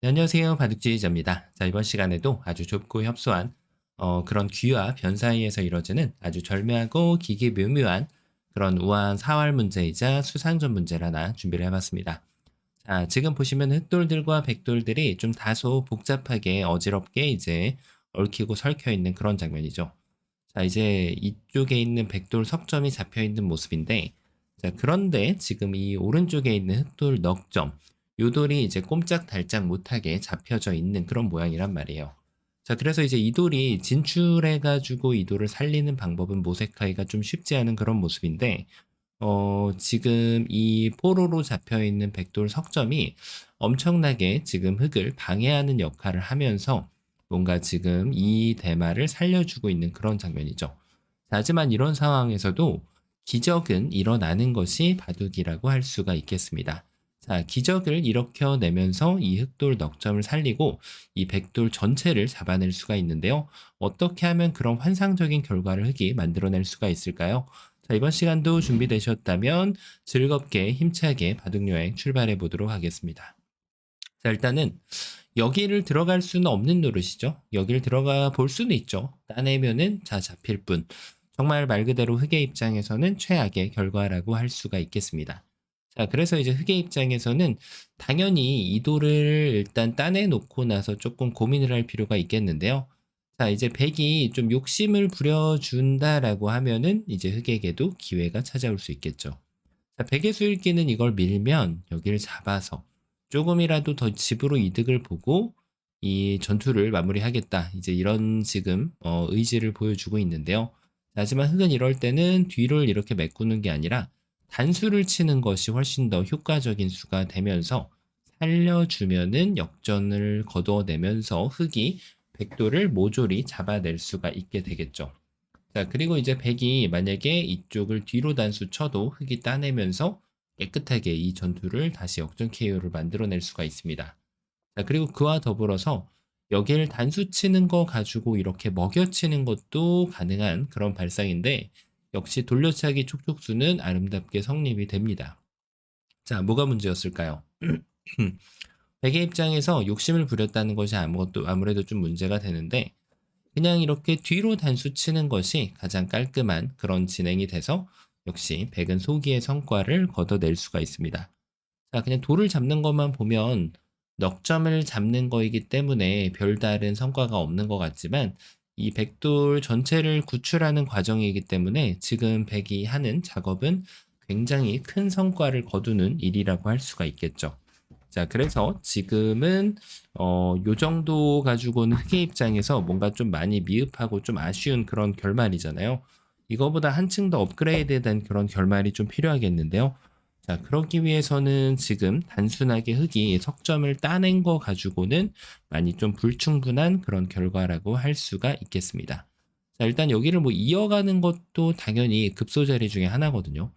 네, 안녕하세요. 바둑지휘자입니다. 자, 이번 시간에도 아주 좁고 협소한 어, 그런 귀와 변 사이에서 이루어지는 아주 절묘하고 기기묘묘한 그런 우아한 사활 문제이자 수상전 문제를 하나 준비를 해봤습니다. 자, 지금 보시면 흑돌들과 백돌들이 좀 다소 복잡하게 어지럽게 이제 얽히고 설켜 있는 그런 장면이죠. 자, 이제 이쪽에 있는 백돌 석점이 잡혀 있는 모습인데, 자, 그런데 지금 이 오른쪽에 있는 흑돌 넉점, 요 돌이 이제 꼼짝달짝 못하게 잡혀져 있는 그런 모양이란 말이에요. 자, 그래서 이제 이 돌이 진출해가지고 이 돌을 살리는 방법은 모색하기가 좀 쉽지 않은 그런 모습인데, 어, 지금 이 포로로 잡혀 있는 백돌 석점이 엄청나게 지금 흙을 방해하는 역할을 하면서 뭔가 지금 이 대마를 살려주고 있는 그런 장면이죠. 자, 하지만 이런 상황에서도 기적은 일어나는 것이 바둑이라고 할 수가 있겠습니다. 자, 기적을 일으켜내면서 이 흑돌 넉점을 살리고 이 백돌 전체를 잡아낼 수가 있는데요. 어떻게 하면 그런 환상적인 결과를 흑이 만들어낼 수가 있을까요? 자, 이번 시간도 준비되셨다면 즐겁게 힘차게 바둑 여행 출발해 보도록 하겠습니다. 자, 일단은 여기를 들어갈 수는 없는 노릇이죠. 여기를 들어가 볼 수는 있죠. 따내면은 자 잡힐 뿐. 정말 말 그대로 흑의 입장에서는 최악의 결과라고 할 수가 있겠습니다. 자, 그래서 이제 흑의 입장에서는 당연히 이 돌을 일단 따내놓고 나서 조금 고민을 할 필요가 있겠는데요. 자, 이제 백이 좀 욕심을 부려준다라고 하면은 이제 흑에게도 기회가 찾아올 수 있겠죠. 자, 백의 수일기는 이걸 밀면 여기를 잡아서 조금이라도 더 집으로 이득을 보고 이 전투를 마무리하겠다. 이제 이런 지금 어, 의지를 보여주고 있는데요. 하지만 흑은 이럴 때는 뒤를 이렇게 메꾸는 게 아니라 단수를 치는 것이 훨씬 더 효과적인 수가 되면서 살려주면은 역전을 거두어내면서 흑이 백도를 모조리 잡아낼 수가 있게 되겠죠. 자, 그리고 이제 백이 만약에 이쪽을 뒤로 단수 쳐도 흑이 따내면서 깨끗하게 이 전투를 다시 역전 KO를 만들어낼 수가 있습니다. 자, 그리고 그와 더불어서 여기를 단수 치는 거 가지고 이렇게 먹여치는 것도 가능한 그런 발상인데 역시 돌려차기 촉촉수는 아름답게 성립이 됩니다. 자, 뭐가 문제였을까요? 백의 입장에서 욕심을 부렸다는 것이 아무것도 아무래도 좀 문제가 되는데 그냥 이렇게 뒤로 단수 치는 것이 가장 깔끔한 그런 진행이 돼서 역시 백은 소기의 성과를 거둬낼 수가 있습니다. 자, 그냥 돌을 잡는 것만 보면 넉점을 잡는 거이기 때문에 별다른 성과가 없는 것 같지만 이 백돌 전체를 구출하는 과정이기 때문에 지금 백이 하는 작업은 굉장히 큰 성과를 거두는 일이라고 할 수가 있겠죠. 자, 그래서 지금은 어, 요 정도 가지고는 흑의 입장에서 뭔가 좀 많이 미흡하고 좀 아쉬운 그런 결말이잖아요. 이거보다 한층 더 업그레이드된 그런 결말이 좀 필요하겠는데요. 자, 그러기 위해서는 지금 단순하게 흑이 석점을 따낸 거 가지고는 많이 좀 불충분한 그런 결과라고 할 수가 있겠습니다. 자, 일단 여기를 뭐 이어가는 것도 당연히 급소 자리 중에 하나거든요.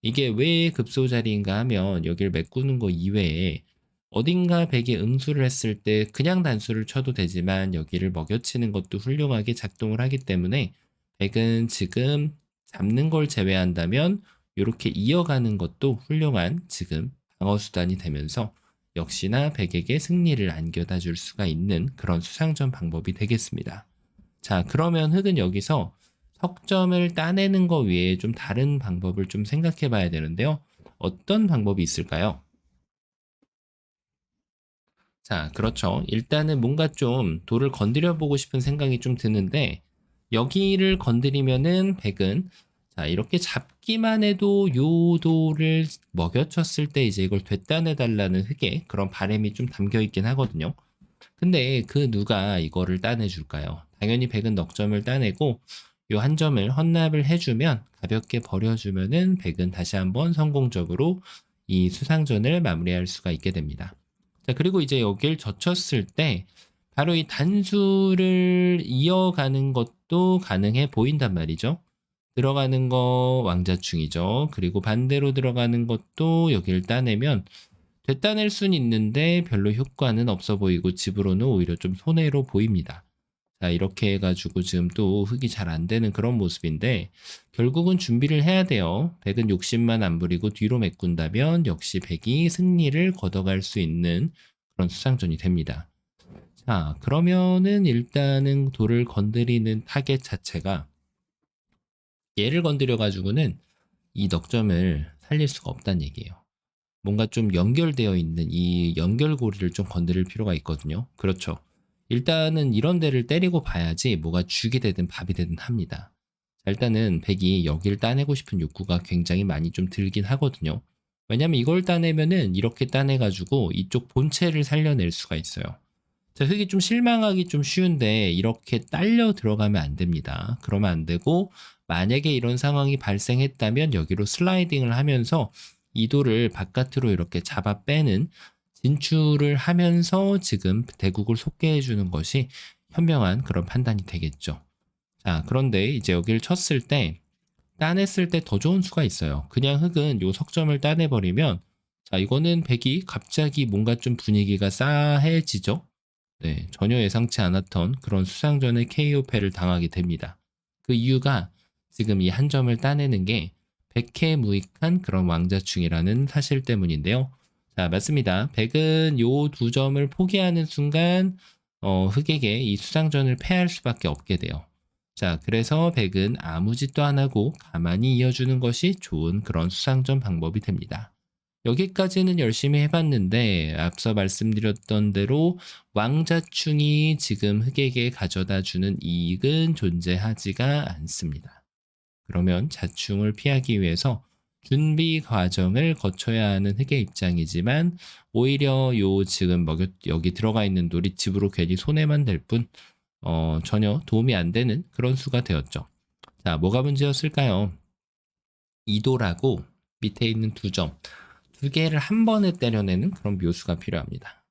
이게 왜 급소 자리인가 하면 여기를 메꾸는 거 이외에 어딘가 백이 응수를 했을 때 그냥 단수를 쳐도 되지만 여기를 먹여치는 것도 훌륭하게 작동을 하기 때문에 백은 지금 잡는 걸 제외한다면 이렇게 이어가는 것도 훌륭한 지금 방어 수단이 되면서 역시나 백에게 승리를 안겨다 줄 수가 있는 그런 수상전 방법이 되겠습니다. 자, 그러면 흑은 여기서 석점을 따내는 것 외에 좀 다른 방법을 좀 생각해 봐야 되는데요. 어떤 방법이 있을까요? 자, 그렇죠. 일단은 뭔가 좀 돌을 건드려 보고 싶은 생각이 좀 드는데 여기를 건드리면은 백은 자, 이렇게 잡기만 해도 요 돌을 먹여쳤을 때 이제 이걸 되따내 달라는 흑의 그런 바램이 좀 담겨 있긴 하거든요. 근데 그 누가 이거를 따내 줄까요? 당연히 백은 넉점을 따내고 요 한 점을 헌납을 해주면 가볍게 버려주면은 백은 다시 한번 성공적으로 이 수상전을 마무리할 수가 있게 됩니다. 자, 그리고 이제 여길 젖혔을 때 바로 이 단수를 이어가는 것도 가능해 보인단 말이죠. 들어가는 거 왕자충이죠. 그리고 반대로 들어가는 것도 여기를 따내면 되따낼 순 있는데 별로 효과는 없어 보이고 집으로는 오히려 좀 손해로 보입니다. 자, 이렇게 해가지고 지금 또 흙이 잘 안 되는 그런 모습인데 결국은 준비를 해야 돼요. 백은 욕심만 안 부리고 뒤로 메꾼다면 역시 백이 승리를 걷어갈 수 있는 그런 수상전이 됩니다. 자, 그러면은 일단은 돌을 건드리는 타겟 자체가 얘를 건드려 가지고는 이 넉점을 살릴 수가 없다는 얘기예요. 뭔가 좀 연결되어 있는 이 연결고리를 좀 건드릴 필요가 있거든요. 그렇죠. 일단은 이런 데를 때리고 봐야지 뭐가 죽이 되든 밥이 되든 합니다. 자, 일단은 백이 여기를 따내고 싶은 욕구가 굉장히 많이 좀 들긴 하거든요. 왜냐면 이걸 따내면은 이렇게 따내가지고 이쪽 본체를 살려낼 수가 있어요. 자, 흙이 좀 실망하기 좀 쉬운데 이렇게 딸려 들어가면 안 됩니다. 그러면 안 되고 만약에 이런 상황이 발생했다면 여기로 슬라이딩을 하면서 이 돌을 바깥으로 이렇게 잡아 빼는 진출을 하면서 지금 대국을 속게 해주는 것이 현명한 그런 판단이 되겠죠. 자, 그런데 이제 여기를 쳤을 때 따냈을 때 더 좋은 수가 있어요. 그냥 흙은 요 석점을 따내버리면 자, 이거는 백이 갑자기 뭔가 좀 분위기가 싸해지죠. 네, 전혀 예상치 않았던 그런 수상전의 KO패를 당하게 됩니다. 그 이유가 지금 이 한 점을 따내는 게 백해 무익한 그런 왕자충이라는 사실 때문인데요. 자, 맞습니다. 백은 요 두 점을 포기하는 순간 어, 흑에게 이 수상전을 패할 수밖에 없게 돼요. 자, 그래서 백은 아무 짓도 안 하고 가만히 이어주는 것이 좋은 그런 수상전 방법이 됩니다. 여기까지는 열심히 해봤는데 앞서 말씀드렸던 대로 왕자충이 지금 흑에게 가져다 주는 이익은 존재하지가 않습니다. 그러면 자충을 피하기 위해서 준비 과정을 거쳐야 하는 흑의 입장이지만 오히려 요 지금 먹여, 여기 들어가 있는 돌이 집으로 괜히 손해만 될뿐 어, 전혀 도움이 안 되는 그런 수가 되었죠. 자, 뭐가 문제였을까요? 이도라고 밑에 있는 두 점, 두 개를 한 번에 때려내는 그런 묘수가 필요합니다.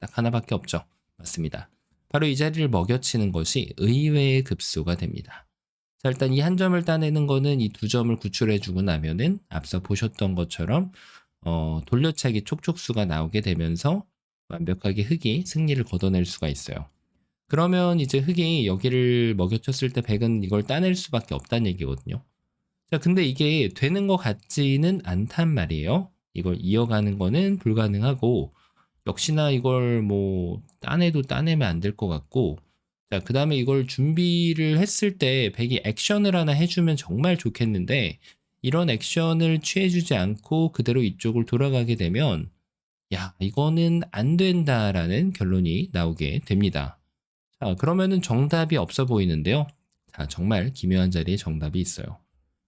딱 하나밖에 없죠. 맞습니다. 바로 이 자리를 먹여치는 것이 의외의 급소가 됩니다. 자, 일단 이 한 점을 따내는 거는 이 두 점을 구출해주고 나면은 앞서 보셨던 것처럼 어, 돌려차기 촉촉수가 나오게 되면서 완벽하게 흙이 승리를 거둬낼 수가 있어요. 그러면 이제 흙이 여기를 먹여쳤을 때 백은 이걸 따낼 수밖에 없다는 얘기거든요. 자, 근데 이게 되는 것 같지는 않단 말이에요. 이걸 이어가는 거는 불가능하고, 역시나 이걸 뭐, 따내도 따내면 안 될 것 같고, 자, 그 다음에 이걸 준비를 했을 때 백이 액션을 하나 해주면 정말 좋겠는데, 이런 액션을 취해주지 않고 그대로 이쪽을 돌아가게 되면, 야, 이거는 안 된다라는 결론이 나오게 됩니다. 자, 그러면은 정답이 없어 보이는데요. 자, 정말 기묘한 자리에 정답이 있어요.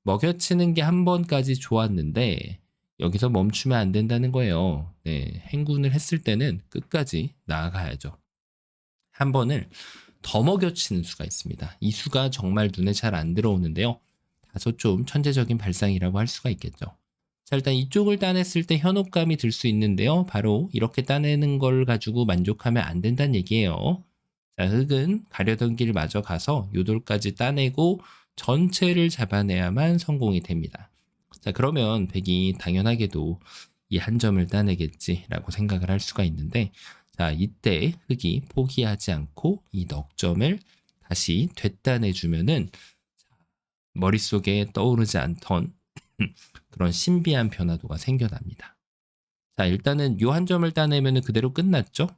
먹여치는 게 한 번까지 좋았는데, 여기서 멈추면 안 된다는 거예요. 네, 행군을 했을 때는 끝까지 나아가야죠. 한 번을 더 먹여치는 수가 있습니다. 이 수가 정말 눈에 잘 안 들어오는데요. 다소 좀 천재적인 발상이라고 할 수가 있겠죠. 자, 일단 이쪽을 따냈을 때 현혹감이 들 수 있는데요. 바로 이렇게 따내는 걸 가지고 만족하면 안 된다는 얘기예요. 자, 흙은 가려던 길 마저 가서 요돌까지 따내고 전체를 잡아내야만 성공이 됩니다. 자, 그러면 백이 당연하게도 이 한 점을 따내겠지라고 생각을 할 수가 있는데, 자, 이때 흙이 포기하지 않고 이 넉 점을 다시 되따내주면은 머릿속에 떠오르지 않던 그런 신비한 변화도가 생겨납니다. 자, 일단은 요 한 점을 따내면 그대로 끝났죠?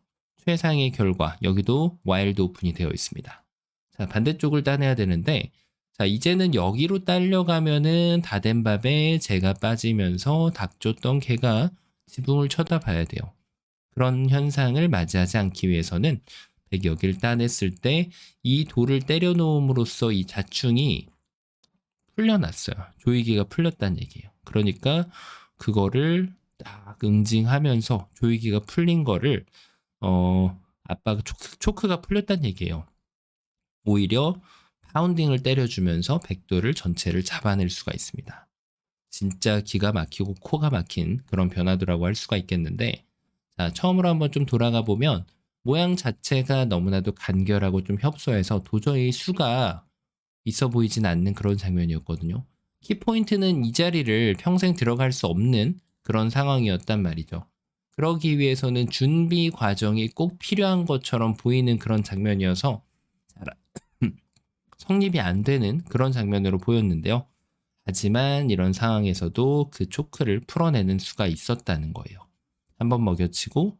최상의 결과, 여기도 와일드 오픈이 되어 있습니다. 자, 반대쪽을 따내야 되는데, 자, 이제는 여기로 딸려가면은 다 된 밥에 제가 빠지면서 닥쳤던 개가 지붕을 쳐다봐야 돼요. 그런 현상을 맞이하지 않기 위해서는 백이 여기를 따냈을 때 이 돌을 때려놓음으로써 이 자충이 풀려났어요. 조이기가 풀렸다는 얘기예요. 그러니까 그거를 딱 응징하면서 조이기가 풀린 거를 어 아빠가 초크, 초크가 풀렸다는 얘기예요. 오히려 파운딩을 때려주면서 백도를 전체를 잡아낼 수가 있습니다. 진짜 기가 막히고 코가 막힌 그런 변화도라고 할 수가 있겠는데 자, 처음으로 한번 좀 돌아가 보면 모양 자체가 너무나도 간결하고 좀 협소해서 도저히 수가 있어 보이진 않는 그런 장면이었거든요. 키포인트는 이 자리를 평생 들어갈 수 없는 그런 상황이었단 말이죠. 그러기 위해서는 준비 과정이 꼭 필요한 것처럼 보이는 그런 장면이어서 성립이 안 되는 그런 장면으로 보였는데요. 하지만 이런 상황에서도 그 초크를 풀어내는 수가 있었다는 거예요. 한 번 먹여치고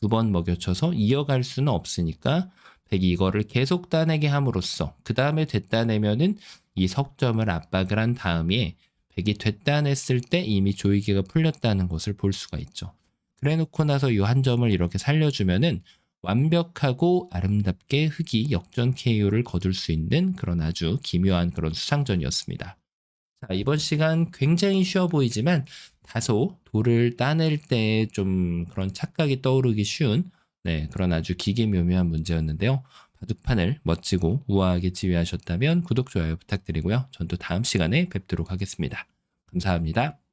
두 번 먹여쳐서 이어갈 수는 없으니까 백이 이거를 계속 따내게 함으로써 그 다음에 됐다내면은 이 석점을 압박을 한 다음에 백이 됐다냈을 때 이미 조이기가 풀렸다는 것을 볼 수가 있죠. 그래 놓고 나서 이 한 점을 이렇게 살려주면은 완벽하고 아름답게 흑이 역전 KO를 거둘 수 있는 그런 아주 기묘한 그런 수상전이었습니다. 자, 이번 시간 굉장히 쉬워 보이지만 다소 돌을 따낼 때 좀 그런 착각이 떠오르기 쉬운 네, 그런 아주 기계묘묘한 문제였는데요. 바둑판을 멋지고 우아하게 지휘하셨다면 구독, 좋아요 부탁드리고요. 전 또 다음 시간에 뵙도록 하겠습니다. 감사합니다.